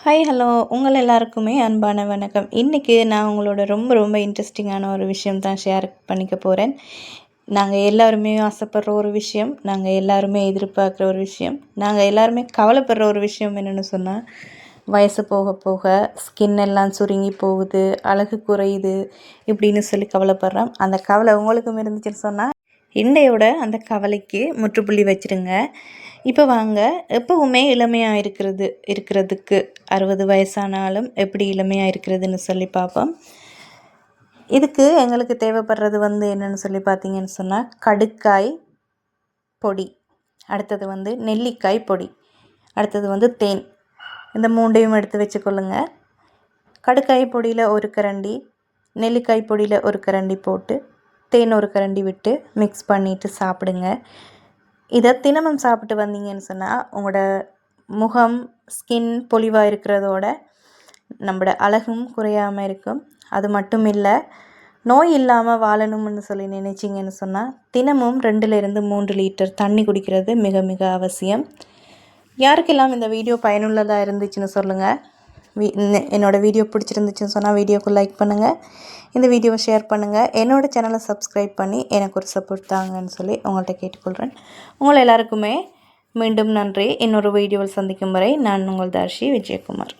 Hi hello உங்கள் எல்லாருக்குமே அன்பான வணக்கம். இன்றைக்கி நான் உங்களோட ரொம்ப ரொம்ப இன்ட்ரெஸ்டிங்கான ஒரு விஷயம் தான் ஷேர் பண்ணிக்க போகிறேன் நாங்கள் எல்லாருமே ஆசைப்படுற ஒரு விஷயம் நாங்கள் எல்லாருமே எதிர்பார்க்குற ஒரு விஷயம் நாங்கள் எல்லாருமே கவலைப்படுற ஒரு விஷயம் என்னென்னு சொன்னால் வயசு போக போக ஸ்கின் எல்லாம் சுருங்கி போகுது அழகு குறையுது இப்படின்னு சொல்லி கவலைப்படுறோம். அந்த கவலை உங்களுக்கும் இருந்துச்சுன்னு சொன்னால் இன்றையோட அந்த கவலைக்கு முற்றுப்புள்ளி வச்சுருங்க. இப்போ வாங்க எப்போவுமே இளமையாக இருக்கிறது இருக்கிறதுக்கு அறுபது வயசானாலும் எப்படி இளமையாக இருக்கிறதுன்னு சொல்லி பார்ப்போம். இதுக்கு எங்களுக்கு தேவைப்படுறது வந்து என்னென்னு சொல்லி பார்த்தீங்கன்னு சொன்னால் கடுக்காய் பொடி. அடுத்தது வந்து நெல்லிக்காய் பொடி. அடுத்தது வந்து தேன். இந்த மூண்டையும் எடுத்து வச்சுக்கொள்ளுங்க. கடுக்காய் பொடியில் ஒரு கரண்டி நெல்லிக்காய் பொடியில் ஒரு கரண்டி போட்டு தேன் ஒரு கரண்டி விட்டு மிக்ஸ் பண்ணிவிட்டு சாப்பிடுங்க. இதை தினமும் சாப்பிட்டு வந்தீங்கன்னு சொன்னால் உங்களோட முகம் ஸ்கின் பொலிவாக இருக்கிறதோட நம்மளோட அழகும் குறையாமல் இருக்கும். அது மட்டும் இல்லை நோய் இல்லாமல் வாழணும்னு சொல்லி நினைச்சிங்கன்னு சொன்னால் தினமும் ரெண்டுலேருந்து மூன்று லிட்டர் தண்ணி குடிக்கிறது மிக மிக அவசியம். யாருக்கெல்லாம் இந்த வீடியோ பயனுள்ளதாக இருந்துச்சுன்னு சொல்லுங்கள் என்னோடய வீடியோ பிடிச்சிருந்துச்சுன்னு சொன்னால் வீடியோக்கு லைக் பண்ணுங்கள் இந்த வீடியோவை ஷேர் பண்ணுங்கள் என்னோடய சேனலை சப்ஸ்கிரைப் பண்ணி எனக்கு ஒரு சப்போர்ட் தாங்கன்னு சொல்லி உங்கள்கிட்ட கேட்டுக்கொள்கிறேன் உங்களை எல்லாருக்குமே மீண்டும் நன்றி. இன்னொரு வீடியோவில் சந்திக்கும் வரை நான் உங்கள் தர்ஷி விஜயகுமார்.